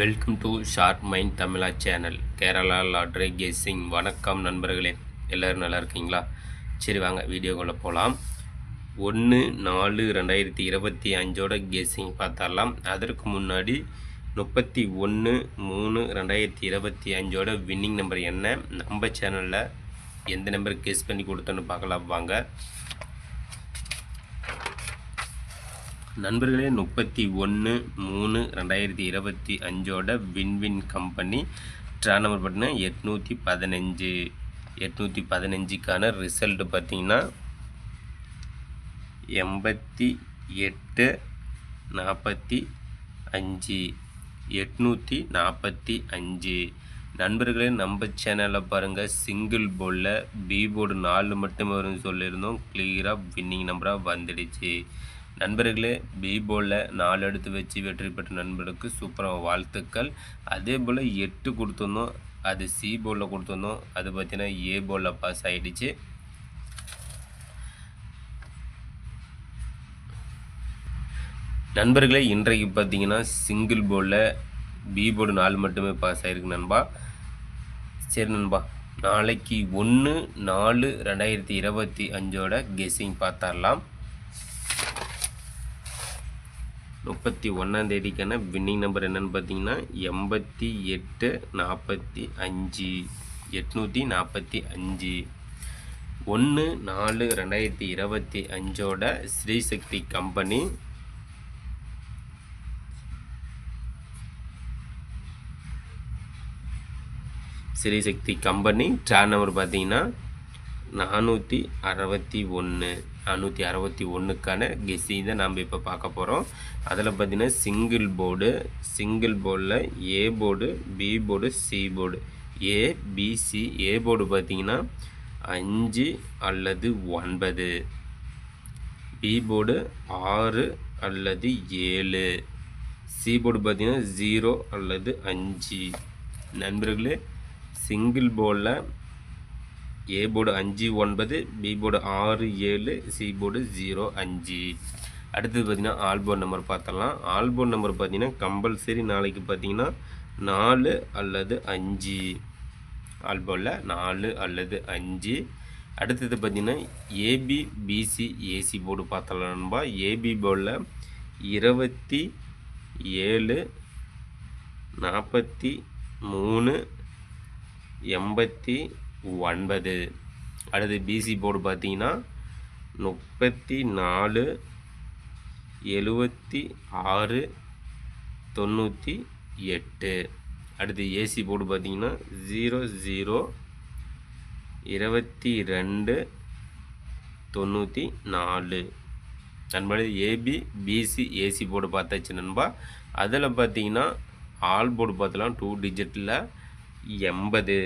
Welcome to sharp mind Tamizha channel Kerala lottery guessing. வணக்கம் நண்பர்களே. எல்லோரும் நல்லா இருக்கீங்களா? சரி வாங்க வீடியோக்குள்ளே போகலாம் ஒன்று நாலு ரெண்டாயிரத்தி இருபத்தி அஞ்சோட கெஸ்ஸிங் பார்த்தாலாம் அதற்கு முன்னாடி முப்பத்தி ஒன்று மூணு ரெண்டாயிரத்தி இருபத்தி அஞ்சோட வின்னிங் நம்பர் என்ன? நம்ம சேனலில் எந்த நம்பர் கெஸ் பண்ணி கொடுத்தோன்னு பார்க்கலாம். வாங்க. நண்பர்களே முப்பத்தி ஒன்று மூணு ரெண்டாயிரத்தி இருபத்தி அஞ்சோட win win company draw number பார்த்தீங்கன்னா எட்நூற்றி பதினஞ்சு. எட்நூற்றி பதினஞ்சுக்கான ரிசல்ட் பார்த்தீங்கன்னா எண்பத்தி எட்டு நாற்பத்தி அஞ்சு. எட்நூற்றி நாற்பத்தி அஞ்சு. நண்பர்களே நம்ம சேனலில் பாருங்கள் சிங்கிள் போர்டில் பி போர்டு நாலு மட்டுமே வரும்னு சொல்லியிருந்தோம். கிளியராக வின்னிங் நம்பராக வந்துடுச்சு. நண்பர்களே பி நாலு எடுத்து வச்சு வெற்றி பெற்ற நண்பர்களுக்கு சூப்பராக வாழ்த்துக்கள். அதே போல் எட்டு கொடுத்துருந்தோம். அது சி போலில் கொடுத்துருந்தோம். அது பார்த்தீங்கன்னா ஏ போர்டில் பாஸ் ஆகிடுச்சு நண்பர்களே இன்றைக்கு பார்த்தீங்கன்னா சிங்கிள் போர்டில் பி போர்டு நாலு மட்டுமே பாஸ் ஆகிருக்கு நண்பா. சரி நண்பா நாளைக்கு ஒன்று நாலு ரெண்டாயிரத்தி இருபத்தி அஞ்சோட கெஸ்ஸிங் பார்த்துடலாம். முப்பத்தி ஒன்றாந்தேதிக்கான வின்னிங் நம்பர் என்னென்னு பார்த்தீங்கன்னா எண்பத்தி எட்டு நாற்பத்தி அஞ்சு எட்நூற்றி நாற்பத்தி அஞ்சு. ஒன்று நாலு ரெண்டாயிரத்தி இருபத்தி அஞ்சோட Sri Sakthi company Sri Sakthi company draw number பார்த்தீங்கன்னா நானூற்றி அறுபத்தி ஒன்று நானூற்றி அறுபத்தி ஒன்றுக்கான கெஸ்ஸிங் தான் நம்ம இப்போ பார்க்க போகிறோம் அதில் பார்த்தீங்கன்னா சிங்கிள் போர்டு சிங்கிள் போர்டில் A board B board C board A BC A board பார்த்தீங்கன்னா அஞ்சு அல்லது ஒன்பது. பி போர்டு ஆறு அல்லது ஏழு. சி போர்டு பார்த்திங்கன்னா ஜீரோ அல்லது அஞ்சு நண்பர்களே சிங்கிள் போர்டில் ஏ போர்டு அஞ்சு ஒன்பது பி போர்டு ஆறு ஏழு சி போர்டு ஜீரோ அஞ்சு. அடுத்தது பார்த்திங்கன்னா ஆல்போர்ட் நம்பர் பார்த்தலாம் ஆல்போர்ட் நம்பர் பார்த்தீங்கன்னா கம்பல்சரி நாளைக்கு பார்த்தீங்கன்னா நாலு அல்லது அஞ்சு. ஆல்போர்டில் நாலு அல்லது அஞ்சு. அடுத்தது பார்த்திங்கன்னா ஏபி பிசி ஏசி போர்டு பார்த்தலாம் நண்பா. ஏபி போர்டில் இருபத்தி ஏழு நாற்பத்தி மூணு எண்பத்தி ஒன்பது. அடுத்து பிசி போர்டு பார்த்தீங்கன்னா முப்பத்தி நாலு எழுபத்தி ஆறு தொண்ணூற்றி எட்டு அடுத்து ஏசி போர்டு பார்த்தீங்கன்னா ஜீரோ ஜீரோ இருபத்தி ரெண்டு தொண்ணூற்றி நாலு நண்பர்கள் ஏபி பிசி ஏசி போர்டு பார்த்தாச்சு நண்பா. அதில் பார்த்தீங்கன்னா ஆல் போர்டு பார்த்தலாம் டூ டிஜிட்டில் எண்பது.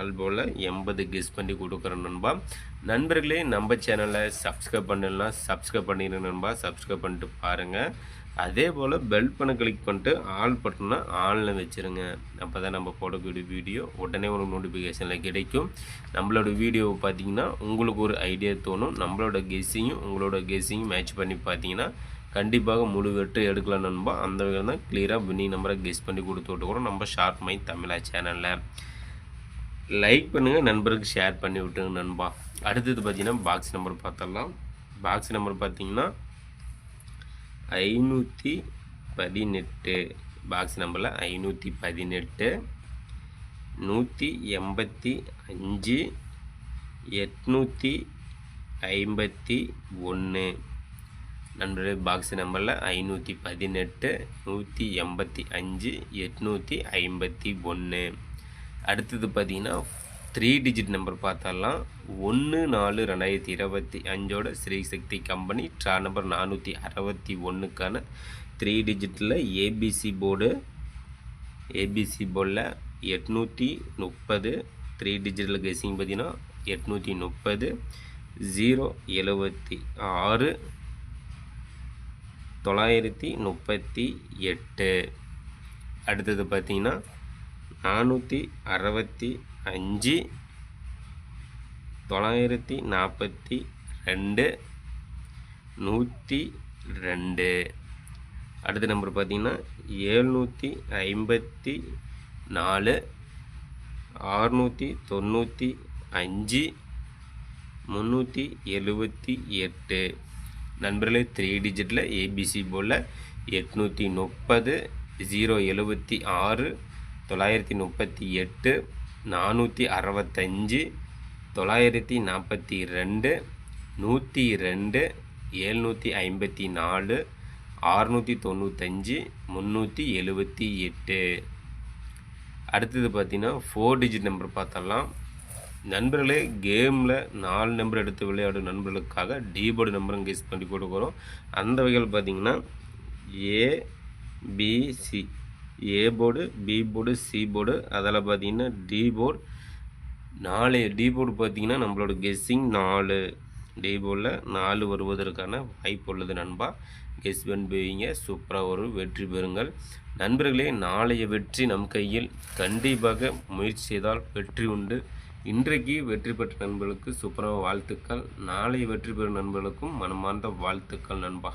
ஆல்போவில் எண்பது கெஸ் பண்ணி கொடுக்குறேன் நண்பா. நண்பர்களே நம்ம சேனலை சப்ஸ்கிரைப் பண்ணலாம் சப்ஸ்கிரைப் பண்ணிடுங்க நண்பா. சப்ஸ்கிரைப் பண்ணிட்டு பாருங்கள் அதே போல் பெல் பண்ண கிளிக் பண்ணிட்டு ஆல் பட்டனை ஆனில் வச்சுருங்க. அப்போ தான் நம்ம போடக்கூடிய வீடியோ உடனே ஒரு நோட்டிஃபிகேஷனில் கிடைக்கும். நம்மளோட வீடியோவை பார்த்தீங்கன்னா உங்களுக்கு ஒரு ஐடியா தோணும். நம்மளோட கெஸ்ஸிங்கும் உங்களோட கெஸ்ஸிங்கும் மேட்ச் பண்ணி பார்த்தீங்கன்னா கண்டிப்பாக முழு வெற்றி எடுக்கலாம் நண்பா. அந்த வகையில் தான் கிளியராக வின்னிங் நம்பரை கெஸ் பண்ணி கொடுத்து விட்டு கூட நம்ம ஷார்ட் மை தமிழா சேனலில் லைக் பண்ணுங்கள் நண்பருக்கு ஷேர் பண்ணி விட்டுங்க நண்பா. அடுத்தது பார்த்தீங்கன்னா பாக்ஸ் நம்பர் பார்த்துடலாம் பாக்ஸ் நம்பர் பார்த்தீங்கன்னா ஐநூற்றி பதினெட்டு. பாக்ஸ் நம்பரில் ஐநூற்றி பதினெட்டு நூற்றி எண்பத்தி அஞ்சு எட்நூற்றி ஐம்பத்தி ஒன்று நண்பர்களே பாக்ஸ் நம்பரில் ஐநூற்றி பதினெட்டு நூற்றி எண்பத்தி அஞ்சு எட்நூற்றி ஐம்பத்தி ஒன்று அடுத்தது பார்த்திங்கன்னா த்ரீ டிஜிட் நம்பர் பார்த்தாலாம். ஒன்று நாலு ரெண்டாயிரத்தி இருபத்தி அஞ்சோட ஸ்ரீசக்தி கம்பெனி. ட்ரா நம்பர் நானூற்றி அறுபத்தி ஒன்றுக்கான த்ரீ டிஜிட்டில் ஏபிசி போர்டு ஏபிசி போர்டில் எட்நூற்றி முப்பது. த்ரீ டிஜிட்டல் கெஸிங் பார்த்தீங்கன்னா எட்நூற்றி முப்பது. ஜீரோ எழுபத்தி ஆறு. தொள்ளாயிரத்தி முப்பத்தி எட்டு. அடுத்தது பார்த்திங்கன்னா நானூற்றி அறுபத்தி அஞ்சு தொள்ளாயிரத்தி நாற்பத்தி ரெண்டு நூற்றி ரெண்டு. அடுத்த நம்பர் பார்த்தீங்கன்னா ஏழ்நூற்றி ஐம்பத்தி நாலு ஆறுநூற்றி தொண்ணூற்றி அஞ்சு முந்நூற்றி எழுபத்தி எட்டு. நண்பர்களே த்ரீ டிஜிட்டில் ஏபிசி போல் எட்நூற்றி முப்பது ஜீரோ எழுபத்தி ஆறு தொள்ளாயிரத்தி முப்பத்தி எட்டு நானூற்றி அறுபத்தஞ்சு தொள்ளாயிரத்தி நாற்பத்தி ரெண்டு நூற்றி ரெண்டு ஏழ்நூற்றி ஐம்பத்தி நாலு ஆறுநூற்றி தொண்ணூத்தஞ்சு முந்நூற்றி எழுபத்தி எட்டு. அடுத்தது பார்த்திங்கன்னா ஃபோர் டிஜிட் நம்பர் பார்த்தலாம் நண்பர்களே கேமில் நாலு நம்பர் எடுத்து விளையாடும் நண்பர்களுக்காக டீபோர்டு நம்பரும் கெஸ் பண்ணி கொடுக்குறோம் அந்த வகையில் பார்த்தீங்கன்னா ABC A board B board C board அதில் பார்த்தீங்கன்னா டி போர்டு. நாலு டி போர்டு பார்த்தீங்கன்னா நம்மளோட கெஸ்ஸிங் நாலு. டி போர்டில் நாலு வருவதற்கான வாய்ப்பு உள்ளது நண்பா. கெஸ் பண்ணி போவீங்க. சூப்பராக ஒரு வெற்றி பெறுங்கள். நண்பர்களே நாளைய வெற்றி நம் கையில் கண்டிப்பாக முயற்சி செய்தால் வெற்றி உண்டு. இன்றைக்கு வெற்றி பெற்ற நண்பர்களுக்கு சூப்பராக வாழ்த்துக்கள். நாளைய வெற்றி பெறும் நண்பர்களுக்கும் மனமார்ந்த வாழ்த்துக்கள் நண்பா.